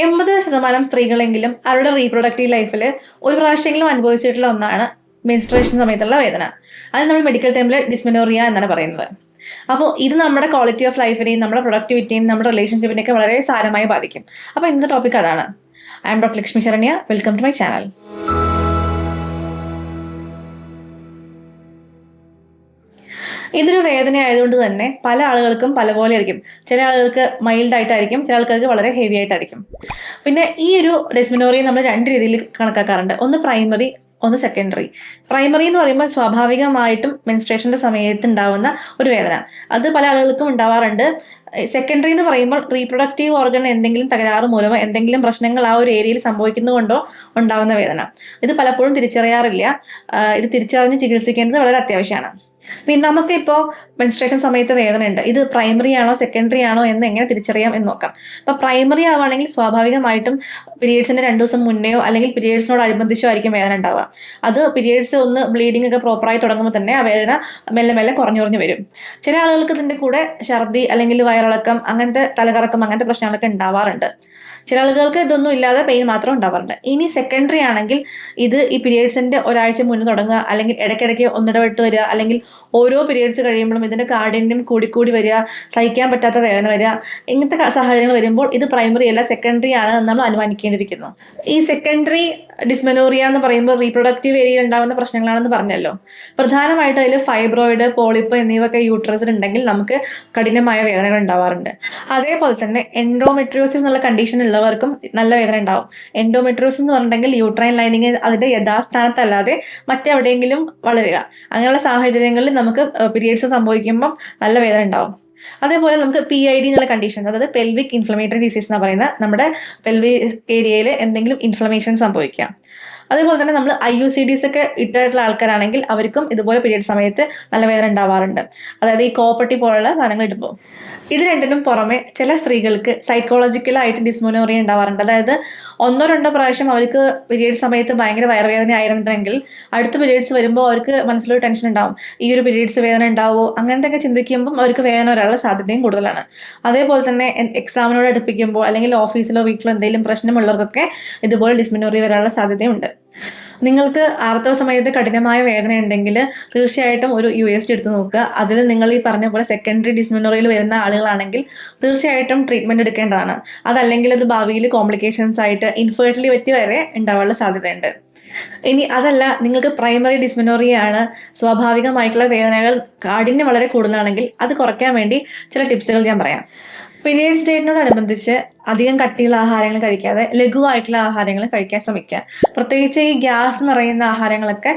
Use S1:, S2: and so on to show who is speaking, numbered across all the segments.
S1: എൺപത് ശതമാനം സ്ത്രീകളെങ്കിലും അവരുടെ റീപ്രൊഡക്റ്റീവ് ലൈഫിൽ ഒരു പ്രാവശ്യമെങ്കിലും അനുഭവിച്ചിട്ടുള്ള ഒന്നാണ് മെൻസ്ട്രേഷൻ സമയത്തുള്ള വേദന. അത് നമ്മൾ മെഡിക്കൽ ടൈമിൽ ഡിസ്മിനോറിയ എന്നാണ് പറയുന്നത്. അപ്പോൾ ഇത് നമ്മുടെ ക്വാളിറ്റി ഓഫ് ലൈഫിനെയും നമ്മുടെ പ്രൊഡക്ടിവിറ്റിയും നമ്മുടെ റിലേഷൻഷിപ്പിനെയൊക്കെ വളരെ സാരമായി ബാധിക്കും. അപ്പോൾ ഇന്നത്തെ ടോപ്പിക് അതാണ്. I'm doctor Lakshmi Saranya welcome to my channel ഇതൊരു വേദന ആയതുകൊണ്ട് തന്നെ പല ആളുകൾക്കും പല പോലെ ആയിരിക്കും. ചില ആളുകൾക്ക് മൈൽഡ് ആയിട്ടായിരിക്കും ചില ആൾക്കാർക്ക് വളരെ ഹെവി ആയിട്ടായിരിക്കും. പിന്നെ ഈ ഒരു ഡെസ്മിനോറിയെ നമ്മൾ രണ്ട് രീതിയിൽ കണക്കാക്കാറുണ്ട്. ഒന്ന് പ്രൈമറി ഒന്ന് സെക്കൻഡറി പ്രൈമറി എന്ന് പറയുമ്പോൾ സ്വാഭാവികമായിട്ടും മെൻസ്ട്രേഷന്റെ സമയത്ത് ഉണ്ടാവുന്ന ഒരു വേദന. അത് പല ആളുകൾക്കും ഉണ്ടാവാറുണ്ട്. സെക്കൻഡറി എന്ന് പറയുമ്പോൾ റീപ്രൊഡക്റ്റീവ് ഓർഗൻ എന്തെങ്കിലും തകരാറ് മൂലമോ എന്തെങ്കിലും പ്രശ്നങ്ങൾ ആ ഒരു ഏരിയയിൽ സംഭവിക്കുന്നതുകൊണ്ടോ ഉണ്ടാവുന്ന വേദന. ഇത് പലപ്പോഴും തിരിച്ചറിയാറില്ല. ഇത് തിരിച്ചറിഞ്ഞ് ചികിത്സിക്കേണ്ടത് വളരെ അത്യാവശ്യമാണ്. നമുക്കിപ്പോൾ മെൻസ്ട്രേഷൻ സമയത്ത് വേദന ഉണ്ട് ഇത് പ്രൈമറി ആണോ സെക്കൻഡറി ആണോ എന്ന് എങ്ങനെ തിരിച്ചറിയാം എന്ന് നോക്കാം. അപ്പോൾ പ്രൈമറി ആവുകയാണെങ്കിൽ സ്വാഭാവികമായിട്ടും പീരിയഡ്സിന്റെ രണ്ട് ദിവസം മുന്നെയോ അല്ലെങ്കിൽ പീരിയഡ്സിനോടനുബന്ധിച്ചോ ആയിരിക്കും വേദന ഉണ്ടാവുക. അത് പീരിയഡ്സ് ഒന്ന് ബ്ലീഡിംഗ് ഒക്കെ പ്രോപ്പറായി തുടങ്ങുമ്പോൾ തന്നെ ആ വേദന മെല്ലെ മെല്ലെ കുറഞ്ഞു കുറഞ്ഞു വരും. ചില ആളുകൾക്ക് ഇതിന്റെ കൂടെ ഛർദി അല്ലെങ്കിൽ വയറിളക്കം അങ്ങനത്തെ തലകറക്കം അങ്ങനത്തെ പ്രശ്നങ്ങളൊക്കെ ഉണ്ടാവാറുണ്ട്. ചില ആളുകൾക്ക് ഇതൊന്നും ഇല്ലാതെ പെയിൻ മാത്രം ഉണ്ടാവാറുണ്ട്. ഇനി സെക്കൻഡറി ആണെങ്കിൽ ഇത് ഈ പീരിയഡ്സിന്റെ ഒരാഴ്ച മുന്നേ തുടങ്ങുക അല്ലെങ്കിൽ ഇടയ്ക്കിടയ്ക്ക് ഒന്നിടവിട്ട് വരിക അല്ലെങ്കിൽ ഓരോ പീരീഡ്സ് കഴിയുമ്പോഴും ഇതിന്റെ കാഠിന്യം കൂടിക്കൂടി വരിക സഹിക്കാൻ പറ്റാത്ത വേദന വരിക ഇങ്ങനത്തെ സാഹചര്യങ്ങൾ വരുമ്പോൾ ഇത് പ്രൈമറി അല്ല സെക്കൻഡറി ആണ് നമ്മൾ അനുമാനിക്കേണ്ടിയിരിക്കുന്നു. ഈ സെക്കൻഡറി ഡിസ്മെനോറിയ എന്ന് പറയുമ്പോൾ റീപ്രൊഡക്റ്റീവ് ഏരിയയിൽ ഉണ്ടാകുന്ന പ്രശ്നങ്ങളാണെന്ന് പറഞ്ഞല്ലോ. പ്രധാനമായിട്ട് അതിൽ ഫൈബ്രോയിഡ് പോളിപ്പ് എന്നിവയൊക്കെ യൂട്രസിൽ ഉണ്ടെങ്കിൽ നമുക്ക് കഠിനമായ വേദനകൾ ഉണ്ടാവാറുണ്ട്. അതേപോലെ തന്നെ എൻഡോമെട്രിയോസിസ് എന്നുള്ള കണ്ടീഷൻ ഉള്ളവർക്കും നല്ല വേദന ഉണ്ടാവും. എൻഡോമെട്രിയോസിസ് എന്ന് പറഞ്ഞിട്ടുണ്ടെങ്കിൽ യൂട്രൈൻ ലൈനിങ് അതിന്റെ യഥാസ്ഥാനത്തല്ലാതെ മറ്റെവിടെയെങ്കിലും വളരുക. അങ്ങനെയുള്ള സാഹചര്യങ്ങളിൽ നമുക്ക് പീരിയഡ്സ് സംഭവിക്കുമ്പം നല്ല വേദന ഉണ്ടാവും. അതേപോലെ നമുക്ക് പി ഐ ഡി എന്നുള്ള കണ്ടീഷൻ അതായത് പെൽവിക് ഇൻഫ്ലമേറ്ററി ഡിസീസ് എന്ന് പറയുന്ന നമ്മുടെ പെൽവിക് ഏരിയയിൽ എന്തെങ്കിലും ഇൻഫ്ലമേഷൻ സംഭവിക്കാം. അതേപോലെ തന്നെ നമ്മൾ ഐ യു സി ഡിസ് ഒക്കെ ഇട്ടിട്ടുള്ള ആൾക്കാരാണെങ്കിൽ അവർക്കും ഇതുപോലെ പീരിയഡ് സമയത്ത് നല്ല വേദന ഉണ്ടാവാറുണ്ട്. അതായത് ഈ കോപ്പട്ടി പോലുള്ള സാധനങ്ങൾ ഇടുമ്പോൾ ഇത് രണ്ടിനും പുറമെ ചില സ്ത്രീകൾക്ക് സൈക്കോളജിക്കലായിട്ട് ഡിസ്മോനോറിയ ഉണ്ടാവാറുണ്ട്. അതായത് ഒന്നോ രണ്ടോ പ്രാവശ്യം അവർക്ക് പീരിയഡ് സമയത്ത് ഭയങ്കര വയറുവേദന ആയിരുന്നുണ്ടെങ്കിൽ അടുത്ത പീരിയഡ്സ് വരുമ്പോൾ അവർക്ക് മനസ്സിലൊരു ടെൻഷൻ ഉണ്ടാവും. ഈ ഒരു പീരിയഡ്സ് വേദന ഉണ്ടാവുമോ അങ്ങനത്തെ ഒക്കെ ചിന്തിക്കുമ്പം അവർക്ക് വേദന വരാനുള്ള സാധ്യതയും കൂടുതലാണ്. അതേപോലെ തന്നെ എക്സാമിനോട് അടുപ്പിക്കുമ്പോൾ അല്ലെങ്കിൽ ഓഫീസിലോ വീട്ടിലോ എന്തെങ്കിലും പ്രശ്നമുള്ളവർക്കൊക്കെ ഇതുപോലെ ഡിസ്മിനോറി വരാനുള്ള സാധ്യതയുണ്ട്. നിങ്ങൾക്ക് ആർത്തവ സമയത്ത് കഠിനമായ വേദന ഉണ്ടെങ്കിൽ തീർച്ചയായിട്ടും ഒരു യു എസ് ടി എടുത്ത് നോക്കുക. അതിൽ നിങ്ങൾ ഈ പറഞ്ഞ പോലെ സെക്കൻഡറി ഡിസ്മിനോറിയിൽ വരുന്ന ആളുകളാണെങ്കിൽ തീർച്ചയായിട്ടും ട്രീറ്റ്മെന്റ് എടുക്കേണ്ടതാണ്. അതല്ലെങ്കിൽ അത് ഭാവിയിൽ കോംപ്ലിക്കേഷൻസ് ആയിട്ട് ഇൻഫെർട്ടിലിറ്റി വരെ ഉണ്ടാവാനുള്ള സാധ്യതയുണ്ട്. ഇനി അതല്ല നിങ്ങൾക്ക് പ്രൈമറി ഡിസ്മിനോറിയാണ് സ്വാഭാവികമായിട്ടുള്ള വേദനകൾ കാഠിന്യം വളരെ കൂടുതലാണെങ്കിൽ അത് കുറയ്ക്കാൻ വേണ്ടി ചില ടിപ്സുകൾ ഞാൻ പറയാം. പീരിയഡ്സ് ഡേറ്റിനോടനുബന്ധിച്ച് അധികം കട്ടിയുള്ള ആഹാരങ്ങൾ കഴിക്കാതെ ലഘുവായിട്ടുള്ള ആഹാരങ്ങൾ കഴിക്കാൻ ശ്രമിക്കുക. പ്രത്യേകിച്ച് ഈ ഗ്യാസ് നിറയുന്ന ആഹാരങ്ങളൊക്കെ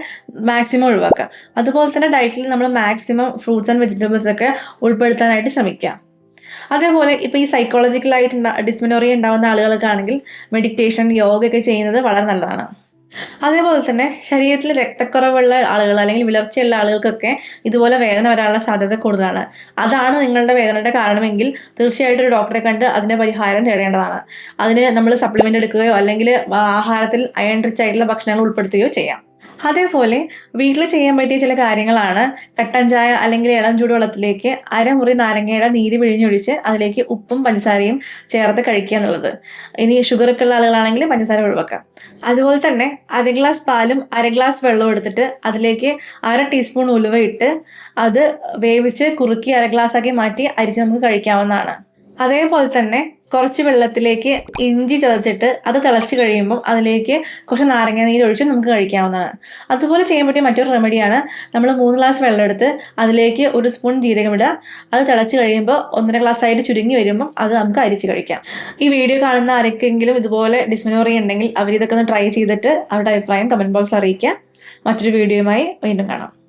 S1: മാക്സിമം ഒഴിവാക്കുക. അതുപോലെ തന്നെ ഡയറ്റിൽ നമ്മൾ മാക്സിമം ഫ്രൂട്ട്സ് ആൻഡ് വെജിറ്റബിൾസ് ഒക്കെ ഉൾപ്പെടുത്താനായിട്ട് ശ്രമിക്കുക. അതേപോലെ ഇപ്പോൾ ഈ സൈക്കോളജിക്കലായിട്ട് ഡിസ്മിനോറിയ ഉണ്ടാകുന്ന ആളുകൾക്കാണെങ്കിൽ മെഡിറ്റേഷൻ യോഗ ഒക്കെ ചെയ്യുന്നത് വളരെ നല്ലതാണ്. അതേപോലെ തന്നെ ശരീരത്തിൽ രക്തക്കുറവുള്ള ആളുകൾ അല്ലെങ്കിൽ വിളർച്ചയുള്ള ആളുകൾക്കൊക്കെ ഇതുപോലെ വേദന വരാനുള്ള സാധ്യത കൂടുതലാണ്. അതാണ് നിങ്ങളുടെ വേദനയുടെ കാരണമെങ്കിൽ തീർച്ചയായിട്ടും ഒരു ഡോക്ടറെ കണ്ട് അതിന്റെ പരിഹാരം തേടേണ്ടതാണ്. അതിന് നമ്മൾ സപ്ലിമെന്റ് എടുക്കുകയോ അല്ലെങ്കിൽ ആഹാരത്തിൽ അയൺ റിച്ച് ആയിട്ടുള്ള ഭക്ഷണങ്ങൾ ഉൾപ്പെടുത്തുകയോ ചെയ്യാം. അതേപോലെ വീട്ടിൽ ചെയ്യാൻ പറ്റിയ ചില കാര്യങ്ങളാണ് കട്ടൻ ചായ അല്ലെങ്കിൽ ഇളം ചൂടുവെള്ളത്തിലേക്ക് അരമുറി നാരങ്ങയുടെ നീര് പിഴിഞ്ഞൊഴിച്ച് അതിലേക്ക് ഉപ്പും പഞ്ചസാരയും ചേർത്ത് കഴിക്കുക എന്നുള്ളത്. ഇനി ഷുഗറൊക്കെ ഉള്ള ആളുകളാണെങ്കിൽ പഞ്ചസാര ഒഴിവാക്കാം. അതുപോലെ തന്നെ അര ഗ്ലാസ് പാലും അര ഗ്ലാസ് വെള്ളവും എടുത്തിട്ട് അതിലേക്ക് അര ടീസ്പൂൺ ഉലുവ ഇട്ട് അത് വേവിച്ച് കുറുക്കി അര ഗ്ലാസ് ആക്കി മാറ്റി അരിച്ച് നമുക്ക് കഴിക്കാവുന്നതാണ്. അതേപോലെ തന്നെ കുറച്ച് വെള്ളത്തിലേക്ക് ഇഞ്ചി ചതച്ചിട്ട് അത് തിളച്ച് കഴിയുമ്പോൾ അതിലേക്ക് കുറച്ച് നാരങ്ങ നീര് ഒഴിച്ച് നമുക്ക് കഴിക്കാവുന്നതാണ്. അതുപോലെ ചെയ്യാൻ പറ്റിയ മറ്റൊരു റെമഡിയാണ് നമ്മൾ മൂന്ന് ഗ്ലാസ് വെള്ളം എടുത്ത് അതിലേക്ക് ഒരു സ്പൂൺ ജീരകം ഇടുക. അത് തിളച്ച് കഴിയുമ്പോൾ ഒന്നര ഗ്ലാസ് ആയിട്ട് ചുരുങ്ങി വരുമ്പോൾ അത് നമുക്ക് അരിച്ച് കഴിക്കാം. ഈ വീഡിയോ കാണുന്ന ആരൊക്കെങ്കിലും ഇതുപോലെ ഡിസ്മിനോറി ഉണ്ടെങ്കിൽ അവർ ഇതൊക്കെ ഒന്ന് ട്രൈ ചെയ്തിട്ട് അവരുടെ അഭിപ്രായം കമന്റ് ബോക്സിൽ അറിയിക്കുക. മറ്റൊരു വീഡിയോയുമായി വീണ്ടും കാണാം.